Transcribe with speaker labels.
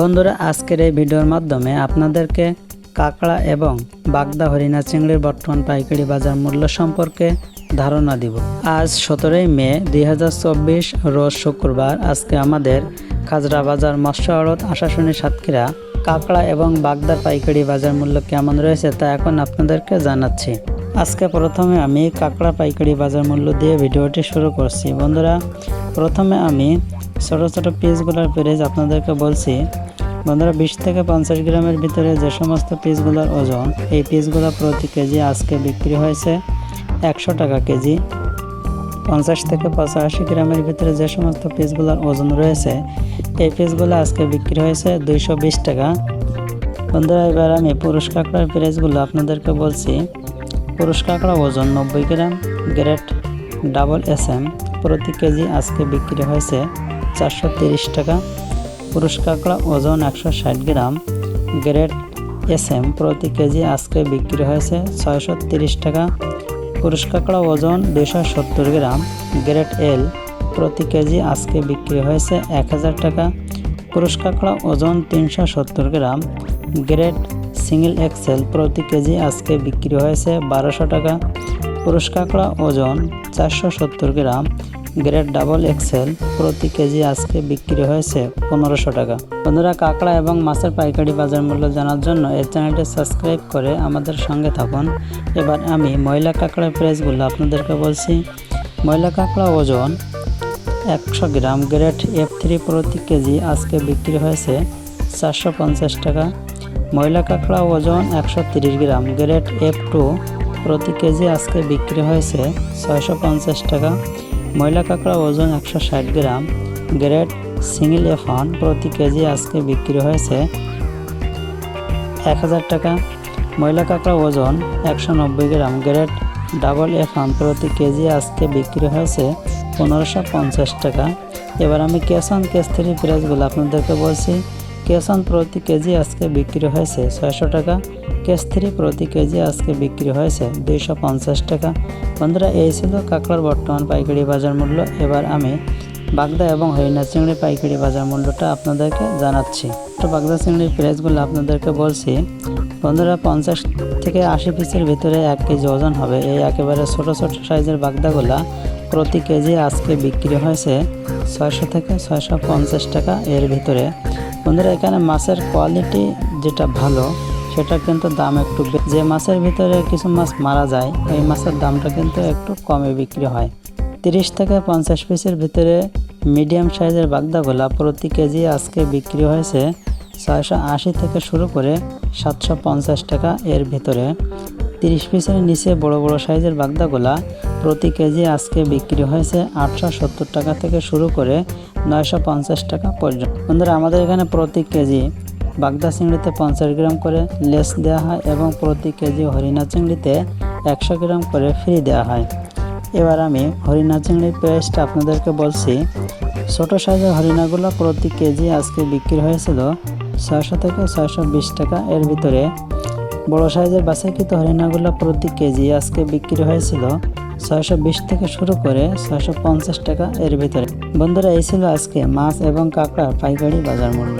Speaker 1: বন্ধুরা, আজকের এই ভিডিওর মাধ্যমে আপনাদেরকে কাঁকড়া এবং বাগদা হরিণা চিংড়ির বর্তমান পাইকারি বাজার মূল্য সম্পর্কে ধারণা দিব। আজ সতেরোই মে দুই হাজার চব্বিশ, রোজ শুক্রবার আজকে আমাদের খাজরা বাজার মৎস্য আড়ত আশাশুনি সাতক্ষীরা কাঁকড়া এবং বাগদার পাইকারি বাজার মূল্য কেমন রয়েছে তা এখন আপনাদেরকে জানাচ্ছি। আজকে প্রথমে আমি কাঁকড়া পাইকারি বাজার মূল্য দিয়ে ভিডিওটি শুরু করছি। বন্ধুরা, প্রথমে আমি ছোট ছোটো পিসগুলোর প্রাইস আপনাদেরকে বলছি, বন্ধুরা বিশ থেকে পঞ্চাশ গ্রামের ভিতরে যে সমস্ত পিসগুলোর ওজন, এই পিসগুলো প্রতি কেজি আজকে বিক্রি হয়েছে একশো টাকা কেজি। পঞ্চাশ থেকে পঁচাশি গ্রামের ভিতরে যে সমস্ত পিসগুলোর ওজন রয়েছে, এই পিসগুলো আজকে বিক্রি হয়েছে দুইশো বিশ টাকা। বন্ধুরা, এবার আমি পুরুষ কাঁকড়ার প্রাইসগুলো আপনাদেরকে বলছি। পুরুষ কাঁকড়া ওজন নব্বই gram great double S M, প্রতি কেজি আজকে বিক্রি হয়েছে চারশো তিরিশ টাকা। পুরুষ কাঁকড়া ওজন একশো ষাট গ্রাম। Grade S M. প্রতি কেজি আজকে বিক্রি হয়েছে ছয়শো তিরিশ টাকা। পুরুষ কাঁকড়া ওজন দুশো সত্তর গ্রাম। গ্রেড এল। প্রতি কেজি আজকে বিক্রি হয়েছে এক হাজার টাকা। পুরুষ কাঁকড়া ওজন তিনশো সত্তর গ্রাম। গ্রেড সিঙ্গেল এক্সেল প্রতি কেজি আজকে বিক্রি হয়েছে বারোশো টাকা। পুরুষ কাঁকড়া ওজন চারশো সত্তর গ্রাম। গ্রেড ডাবল এক্সেল প্রতি কেজি আজকে বিক্রি হয়েছে পনেরোশো টাকা। বন্ধুরা, কাঁকড়া এবং মাছের পাইকারি বাজার মূল্য জানার জন্য এই চ্যানেলটি সাবস্ক্রাইব করে আমাদের সঙ্গে থাকুন। এবার আমি ময়লা কাঁকড়ার প্রাইসগুলো আপনাদেরকে বলছি। ময়লা কাঁকড়া ওজন একশো গ্রাম, গ্রেড এফ থ্রি প্রতি কেজি আজকে বিক্রি হয়েছে চারশো পঞ্চাশ টাকা। ময়লা কাঁকড়া ওজন একশো তিরিশ গ্রাম, গ্রেড এফ টু প্রতি কেজি আজকে বিক্রি হয়েছে ছয়শো পঞ্চাশ টাকা। ময়লা কাঁকড়া ওজন একশো ষাট gram, grade single F one প্রতি কেজি আজকে বিক্রি হয়েছে এক হাজার টাকা। ময়লা কাঁকড়া ওজন একশো নব্বই gram, grade double F one প্রতি কেজি আজকে বিক্রি হয়েছে পনেরোশো পঞ্চাশ টাকা। এবার আমি ক্যাশ অন ক্যাশ থ্রি প্রাইসগুলো আপনাদেরকে বলছি। ক্যাশ অন প্রতি কেজি আজকে বিক্রি হয়েছে ছয়শো টাকা। ক্যাশ থ্রি প্রতি কেজি আজকে বিক্রি হয়েছে দুইশো পঞ্চাশ টাকা। বন্ধুরা, এই ছিল কাঁকড়ার বর্তমান পাইকারি বাজার মূল্য। এবার আমি বাগদা এবং হরিণা চিংড়ি পাইকারি বাজার মূল্যটা আপনাদেরকে জানাচ্ছি। তো বাগদা চিংড়ির প্রাইসগুলো আপনাদেরকে বলছি, বন্ধুরা, পঞ্চাশ থেকে আশি পিসের ভিতরে এক কেজি ওজন হবে। এই একেবারে ছোট ছোট সাইজের বাগদাগুলা প্রতি কেজি আজকে বিক্রি হয়েছে ছয়শো থেকে ছয়শো পঞ্চাশ টাকা এর ভিতরে। বন্ধুরা, এখানে মাছের কোয়ালিটি যেটা ভালো সেটা কিন্তু দাম একটু যে মাছের ভিতরে কিছু মাছ মারা যায় ওই মাছের দামটা কিন্তু একটু কমে বিক্রি হয়। তিরিশ থেকে পঞ্চাশ পিসের ভিতরে মিডিয়াম সাইজের বাগদাগুলা প্রতি কেজি আজকে বিক্রি হয়েছে ছয়শো আশি থেকে শুরু করে সাতশো পঞ্চাশ টাকা এর ভিতরে। তিরিশ পিসের নিচে বড় বড় সাইজের বাগদাগুলা প্রতি কেজি আজকে বিক্রি হয়েছে আটশো সত্তর টাকা থেকে শুরু করে নয়শো পঞ্চাশ টাকা পর্যন্ত। বন্ধুরা, আমাদের এখানে প্রতি কেজি বাগদা চিংড়িতে পঞ্চাশ গ্রাম করে লেস দেওয়া হয় এবং প্রতি কেজি হরিণা চিংড়িতে একশো গ্রাম করে ফ্রি দেওয়া হয়। এবার আমি হরিণা চিংড়ির প্রাইসটা আপনাদেরকে বলছি। ছোট সাইজের হরিণাগুলো প্রতি কেজি আজকে বিক্রি হয়েছিল ছয়শো থেকে ছয়শো বিশ টাকা। এর ভিতরে বড় সাইজের বাছাইকৃত হরিণাগুলো প্রতি কেজি আজকে বিক্রি হয়েছিল ছয়শো বিশ থেকে শুরু করে ছয়শো পঞ্চাশ টাকা। এর ভিতরে বন্ধুরা, এই ছিল আজকে মাছ এবং কাঁকড়ার পাইকারি বাজার মূল্য।